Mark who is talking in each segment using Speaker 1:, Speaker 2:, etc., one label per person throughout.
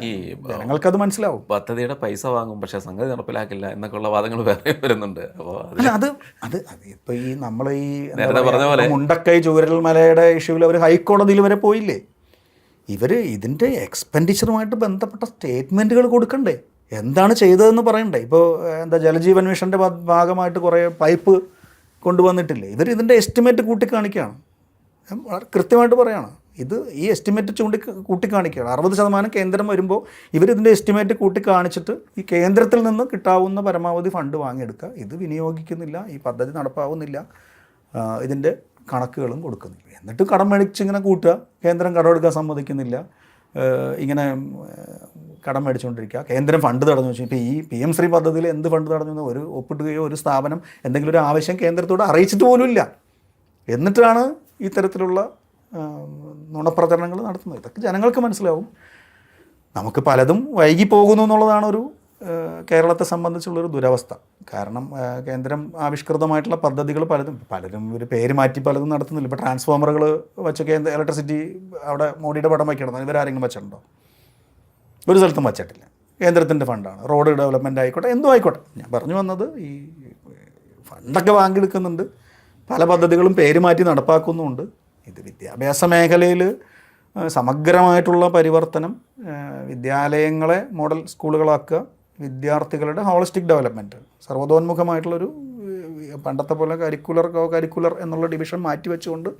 Speaker 1: ഈ
Speaker 2: ജനങ്ങൾക്കത് മനസ്സിലാവും.
Speaker 1: പദ്ധതിയുടെ പൈസ വാങ്ങും പക്ഷെ സംഗതി നടപ്പിലാക്കില്ല എന്നൊക്കെയുള്ള വാദങ്ങൾ വേറെ വരുന്നുണ്ട്. അപ്പോൾ അത്
Speaker 2: അല്ല അത് ഇപ്പൊ ഈ നമ്മൾ ഈ
Speaker 1: പറഞ്ഞ പോലെ-
Speaker 2: മുണ്ടക്കൈ ചൂരൽ മലയുടെ ഇഷ്യൂവിൽ അവർ ഹൈക്കോടതിയിൽ വരെ പോയില്ലേ? ഇവർ ഇതിന്റെ എക്സ്പെൻഡിച്ചറുമായിട്ട് ബന്ധപ്പെട്ട സ്റ്റേറ്റ്മെന്റുകൾ കൊടുക്കണ്ടേ? എന്താണ് ചെയ്തതെന്ന് പറയണ്ടേ? ഇപ്പോൾ എന്താ ജലജീവൻ മിഷന്റെ ഭാഗമായിട്ട് കുറേ പൈപ്പ് കൊണ്ടുവന്നിട്ടില്ലേ? ഇവർ ഇതിന്റെ എസ്റ്റിമേറ്റ് കൂട്ടിക്കാണിക്കുകയാണ്. വളരെ കൃത്യമായിട്ട് പറയാണ്. ഇത് ഈ എസ്റ്റിമേറ്റ് ചൂണ്ടി കൂട്ടിക്കാണിക്കുകയാണ്. അറുപത് ശതമാനം കേന്ദ്രം വരുമ്പോൾ ഇവരിതിന്റെ എസ്റ്റിമേറ്റ് കൂട്ടിക്കാണിച്ചിട്ട് ഈ കേന്ദ്രത്തിൽ നിന്ന് കിട്ടാവുന്ന പരമാവധി ഫണ്ട് വാങ്ങിയെടുക്കുക. ഇത് വിനിയോഗിക്കുന്നില്ല ഈ പദ്ധതി നടപ്പാവുന്നില്ല ഇതിന്റെ കണക്കുകളും കൊടുക്കുന്നില്ല. എന്നിട്ട് കടം മേടിച്ച് ഇങ്ങനെ കൂട്ടുക കേന്ദ്രം കടമെടുക്കാൻ സമ്മതിക്കുന്നില്ല ഇങ്ങനെ കടം മേടിച്ചുകൊണ്ടിരിക്കുക. കേന്ദ്രം ഫണ്ട് തടഞ്ഞു. വെച്ചു ഇപ്പോൾ ഈ പി എം ശ്രീ പദ്ധതിയിൽ എന്ത് ഫണ്ട് തടഞ്ഞു എന്ന് ഒരു ഒപ്പിടുകയോ ഒരു സ്ഥാപനം എന്തെങ്കിലും ഒരു ആവശ്യം കേന്ദ്രത്തോട് അറിയിച്ചിട്ട് പോലുമില്ല. എന്നിട്ടാണ് ഇത്തരത്തിലുള്ള നുണപ്രചരണങ്ങൾ നടത്തുന്നത്. ഇതൊക്കെ ജനങ്ങൾക്ക് മനസ്സിലാവും. നമുക്ക് പലതും വൈകി പോകുന്നു എന്നുള്ളതാണ് ഒരു കേരളത്തെ സംബന്ധിച്ചുള്ളൊരു ദുരവസ്ഥ. കാരണം കേന്ദ്രം ആവിഷ്കൃതമായിട്ടുള്ള പദ്ധതികൾ പലതും പലരും ഒരു പേര് മാറ്റി പലതും നടത്തുന്നില്ല. ഇപ്പോൾ ട്രാൻസ്ഫോമറുകൾ വെച്ച് കേന്ദ്ര ഇലക്ട്രിസിറ്റി അവിടെ മോഡിയുടെ പടം വയ്ക്കണം ഇവരാരെങ്കിലും വെച്ചിട്ടുണ്ടോ? ഒരു സ്ഥലത്തും വച്ചിട്ടില്ല. കേന്ദ്രത്തിന്റെ ഫണ്ടാണ്. റോഡ് ഡെവലപ്മെന്റ് ആയിക്കോട്ടെ എന്തോ ആയിക്കോട്ടെ. ഞാൻ പറഞ്ഞു വന്നത് ഈ ഫണ്ടൊക്കെ വാങ്ങിയെടുക്കുന്നുണ്ട്. പല പദ്ധതികളും പേര് മാറ്റി നടപ്പാക്കുന്നുമുണ്ട്. ഇത് വിദ്യാഭ്യാസ മേഖലയിൽ സമഗ്രമായിട്ടുള്ള പരിവർത്തനം വിദ്യാലയങ്ങളെ മോഡൽ സ്കൂളുകളാക്കുക വിദ്യാർത്ഥികളുടെ ഹോളിസ്റ്റിക് ഡെവലപ്മെന്റ് സർവതോന്മുഖമായിട്ടുള്ളൊരു പണ്ടത്തെ പോലെ കരിക്കുലർ കോ കരിക്കുലർ എന്നുള്ള ഡിവിഷൻ മാറ്റി വെച്ചുകൊണ്ട്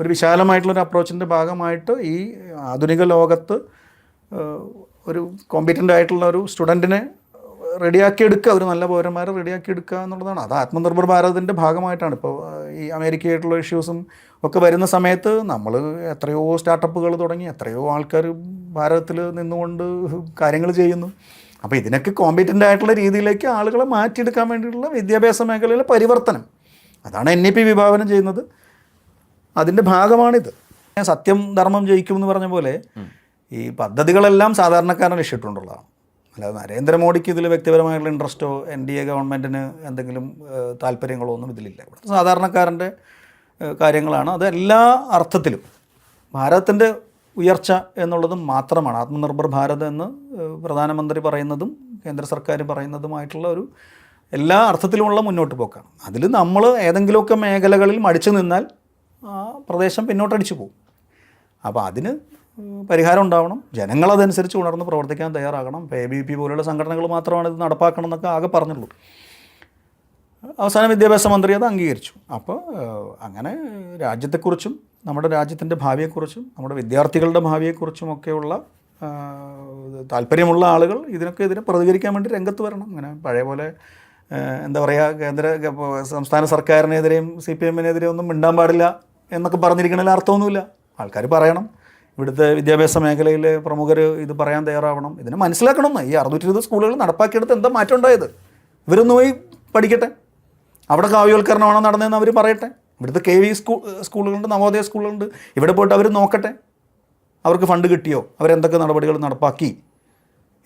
Speaker 2: ഒരു വിശാലമായിട്ടുള്ളൊരു അപ്രോച്ചിന്റെ ഭാഗമായിട്ട് ഈ ആധുനിക ലോകത്ത് ഒരു കോമ്പിറ്റന്റ് ആയിട്ടുള്ള ഒരു സ്റ്റുഡന്റിനെ റെഡിയാക്കി എടുക്കുക ഒരു നല്ല പൗരന്മാരെ റെഡിയാക്കി എടുക്കുക എന്നുള്ളതാണ്. അത് ആത്മനിർഭർ ഭാരതിന്റെ ഭാഗമായിട്ടാണ്. ഇപ്പോൾ ഈ അമേരിക്കയായിട്ടുള്ള ഇഷ്യൂസും ഒക്കെ വരുന്ന സമയത്ത് നമ്മൾ എത്രയോ സ്റ്റാർട്ടപ്പുകൾ തുടങ്ങി എത്രയോ ആൾക്കാർ ഭാരതത്തിൽ നിന്നുകൊണ്ട് കാര്യങ്ങൾ ചെയ്യുന്നു. അപ്പോൾ ഇതിനൊക്കെ കോമ്പറ്റന്റ് ആയിട്ടുള്ള രീതിയിലേക്ക് ആളുകളെ മാറ്റിയെടുക്കാൻ വേണ്ടിയിട്ടുള്ള വിദ്യാഭ്യാസ മേഖലയിലെ പരിവർത്തനം. അതാണ് എൻ ഇ പി വിഭാവനം ചെയ്യുന്നത്. അതിന്റെ ഭാഗമാണിത്. സത്യം ധർമ്മം ജയിക്കും എന്ന് പറഞ്ഞ പോലെ ഈ പദ്ധതികളെല്ലാം സാധാരണക്കാരനെ ലക്ഷ്യമിട്ടുള്ളതാണ് അല്ലാതെ നരേന്ദ്രമോദിക്ക് ഇതിൽ വ്യക്തിപരമായിട്ടുള്ള ഇൻട്രസ്റ്റോ എൻ ഡി എ ഗവൺമെന്റിന് എന്തെങ്കിലും താല്പര്യങ്ങളോ ഒന്നും ഇതിലില്ല. ഇവിടെ സാധാരണക്കാരന്റെ കാര്യങ്ങളാണ്. അത് എല്ലാ അർത്ഥത്തിലും ഭാരതത്തിന്റെ ഉയർച്ച എന്നുള്ളതും മാത്രമാണ്. ആത്മനിർഭർ ഭാരത് എന്ന് പ്രധാനമന്ത്രി പറയുന്നതും കേന്ദ്ര സർക്കാർ പറയുന്നതുമായിട്ടുള്ള ഒരു എല്ലാ അർത്ഥത്തിലുമുള്ള മുന്നോട്ട് പോക്കാണ്. അതിൽ നമ്മൾ ഏതെങ്കിലുമൊക്കെ മേഖലകളിൽ മടിച്ചു നിന്നാൽ ആ പ്രദേശം പിന്നോട്ടടിച്ചു പോകും. അപ്പോൾ അതിന് പരിഹാരം ഉണ്ടാവണം. ജനങ്ങളതനുസരിച്ച് ഉണർന്ന് പ്രവർത്തിക്കാൻ തയ്യാറാകണം. ഇപ്പോൾ എ ബി പി പോലുള്ള സംഘടനകൾ മാത്രമാണ് ഇത് നടപ്പാക്കണം എന്നൊക്കെ ആകെ പറഞ്ഞുള്ളൂ. അവസാന വിദ്യാഭ്യാസ മന്ത്രി അത് അംഗീകരിച്ചു. അപ്പോൾ അങ്ങനെ രാജ്യത്തെക്കുറിച്ചും നമ്മുടെ രാജ്യത്തിന്റെ ഭാവിയെക്കുറിച്ചും നമ്മുടെ വിദ്യാർത്ഥികളുടെ ഭാവിയെക്കുറിച്ചും ഒക്കെയുള്ള ഏഹ്, താല്പര്യമുള്ള ആളുകൾ ഇതിനൊക്കെ ഇതിനെ പ്രതികരിക്കാൻ വേണ്ടി രംഗത്ത് വരണം. അങ്ങനെ പഴയ പോലെ എന്താ പറയുക കേന്ദ്ര സംസ്ഥാന സർക്കാരിനെതിരെയും സി പി എമ്മിനെതിരെയും ഒന്നും മിണ്ടാൻ പാടില്ല എന്നൊക്കെ പറഞ്ഞിരിക്കണതിൽ അർത്ഥമൊന്നുമില്ല. ആൾക്കാർ പറയണം. ഇവിടുത്തെ വിദ്യാഭ്യാസ മേഖലയിലെ പ്രമുഖർ ഇത് പറയാൻ തയ്യാറാവണം. ഇതിനെ മനസ്സിലാക്കണം. ഈ അറുന്നൂറ്റി ഇരുപത് സ്കൂളുകൾ നടപ്പാക്കിയെടുത്ത് എന്താ മാറ്റം ഉണ്ടായത്? ഇവരൊന്ന് പോയി പഠിക്കട്ടെ. അവിടെ കാവ്യവൽക്കരണമാണോ നടന്നതെന്ന് അവർ പറയട്ടെ. ഇവിടുത്തെ കെ വി സ്കൂൾ സ്കൂളുകളുണ്ട് നവോദയ സ്കൂളുകളുണ്ട്. ഇവിടെ പോയിട്ട് അവർ നോക്കട്ടെ. അവർക്ക് ഫണ്ട് കിട്ടിയോ? അവരെന്തൊക്കെ നടപടികൾ നടപ്പാക്കി?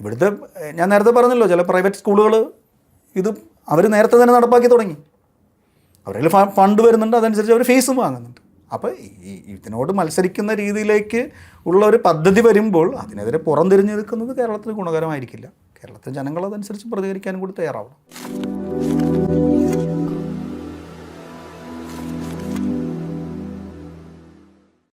Speaker 2: ഇവിടുത്തെ ഞാൻ നേരത്തെ പറഞ്ഞല്ലോ ചില പ്രൈവറ്റ് സ്കൂളുകൾ ഇത് അവർ നേരത്തെ തന്നെ നടപ്പാക്കി തുടങ്ങി. അവരിൽ ഫണ്ട് വരുന്നുണ്ട് അതനുസരിച്ച് അവർ ഫീസും വാങ്ങുന്നുണ്ട്. അപ്പോൾ ഇതിനോട് മത്സരിക്കുന്ന രീതിയിലേക്ക് ഉള്ള ഒരു പദ്ധതി വരുമ്പോൾ അതിനെതിരെ പുറംതിരിഞ്ഞ് നിൽക്കുന്നത് കേരളത്തിന് ഗുണകരമായിരിക്കില്ല. കേരളത്തിലെ ജനങ്ങൾ അതനുസരിച്ച് പ്രതികരിക്കാനും കൂടി തയ്യാറാവണം.